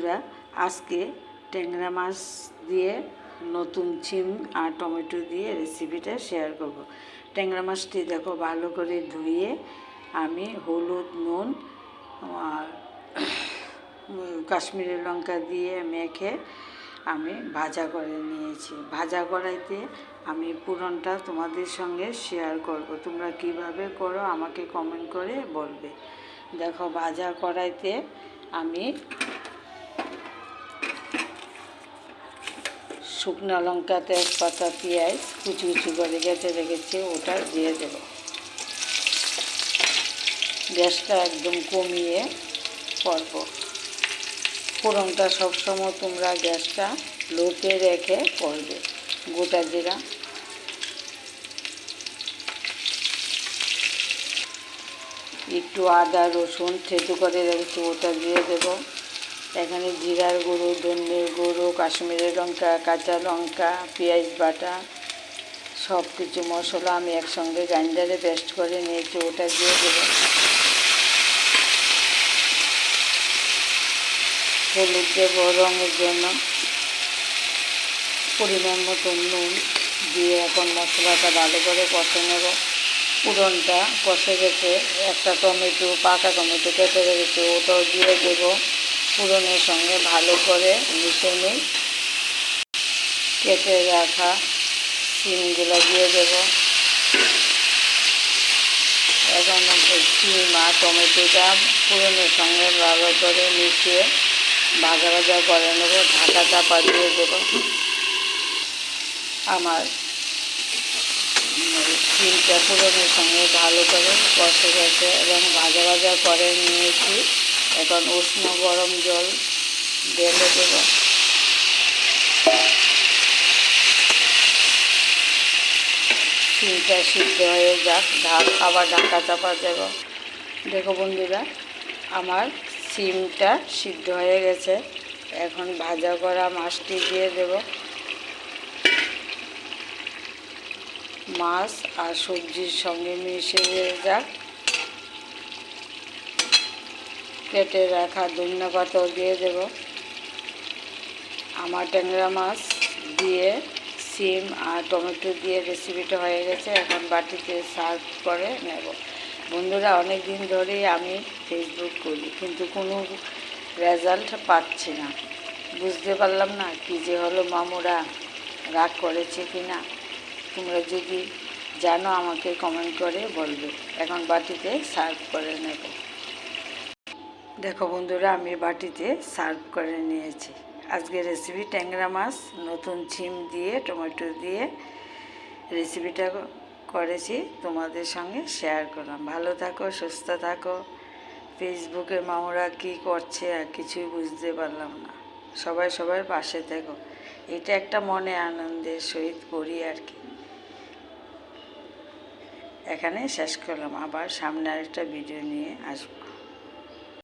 বন্ধুরা, আজকে ট্যাংরা মাছ দিয়ে নতুন চিম আর টমেটো দিয়ে রেসিপিটা শেয়ার করব। ট্যাংরা মাছটি দেখো ভালো করে ধুয়ে আমি হলুদ, নুন আর কাশ্মীরি লঙ্কা দিয়ে মেখে আমি ভাজা করে নিয়েছি। ভাজা করাইতে আমি পুরনটা তোমাদের সঙ্গে শেয়ার করব। তোমরা কীভাবে করো আমাকে কমেন্ট করে বলবে। দেখো ভাজা করাইতে আমি শুকনো লঙ্কা, তেজপাতা, পেঁয়াজ কুচি কুচি করে গেছে রেখেছি, ওটা দিয়ে দেব। গ্যাসটা একদম কমিয়ে করব ফোড়নটা সবসময় তোমরা গ্যাসটা লোতে রেখে করবে গোটা জিরা। একটু আদা, রসুন থেতু করে রেখেছি, ওটা দিয়ে দেব। এখানে জিরার গুঁড়ো ধনের গুঁড়ো কাশ্মীরি লঙ্কা, কাঁচা লঙ্কা, পেঁয়াজ বাটা, সব কিছু মশলা আমি একসঙ্গে গ্রাইন্ডারে পেস্ট করে নিয়েছি, ওটা দিয়ে দেব। হলুদ দেব, রঙের জন্য। পরিমাণ মতো নুন দিয়ে এখন মশলাটা ভালো করে কষে নেব। পুরনটা কষে গেছে, একটা টমেটো, পাকা টমেটো কেটে রেখেছে, ওটাও দিয়ে দেব। পুরনের সঙ্গে ভালো করে মিশে নিই। কেটে রাখা সিমগুলো দিয়ে দেব। এখন সিম আর টমেটোটা পুরনের সঙ্গে ভালো করে মিশিয়ে ভাজা ভাজা করে নেব, ঢাকা চাপা দিয়ে দেবো। আমার সিমটা পুরনের সঙ্গে ভালো করে কষে গেছে এবং ভাজা ভাজা করে নিয়েছি। এখন উষ্ণ গরম জল ঢেলে দেব। চিনটা সিদ্ধ হয়ে যাক ঢাক আবার ঢাকা চাপা দেব। দেখো বন্ধুরা, আমার সিমটা সিদ্ধ হয়ে গেছে। এখন ভাজা করা মাছটি দিয়ে দেব। মাছ আর সবজির সঙ্গে মিশে যাক। কেটে রাখা ধন্য পাতাও দিয়ে দেব। আমার ট্যাংরা মাছ দিয়ে সিম আর টমেটো দিয়ে রেসিপিটা হয়ে গেছে। এখন বাটিতে সার্ভ করে নেব। বন্ধুরা অনেক দিন ধরেই আমি ফেসবুক করি, কিন্তু কোনো রেজাল্ট পাচ্ছি না। বুঝতে পারলাম না কি যে হলো মামুরা, রাগ করেছে কি না তোমরা যদি জানো, আমাকে কমেন্ট করে বলবে। এখন বাটিতে সার্ভ করে নেব। দেখো বন্ধুরা, আমি বাটিতে সার্ভ করে নিয়েছি। আজকে রেসিপি ট্যাংরা মাছ, নতুন ছিম দিয়ে, টমেটো দিয়ে রেসিপিটা করেছি, তোমাদের সঙ্গে শেয়ার করলাম। ভালো থাকো, সুস্থ থাকো। ফেসবুকে মামুরা কি করছে আর কিছুই বুঝতে পারলাম না। সবাই সবার পাশে থেকো। এটা একটা মনে আনন্দের সহিত করি আর কি। এখানে শেষ করলাম। আবার সামনে আরেকটা ভিডিও নিয়ে আসব।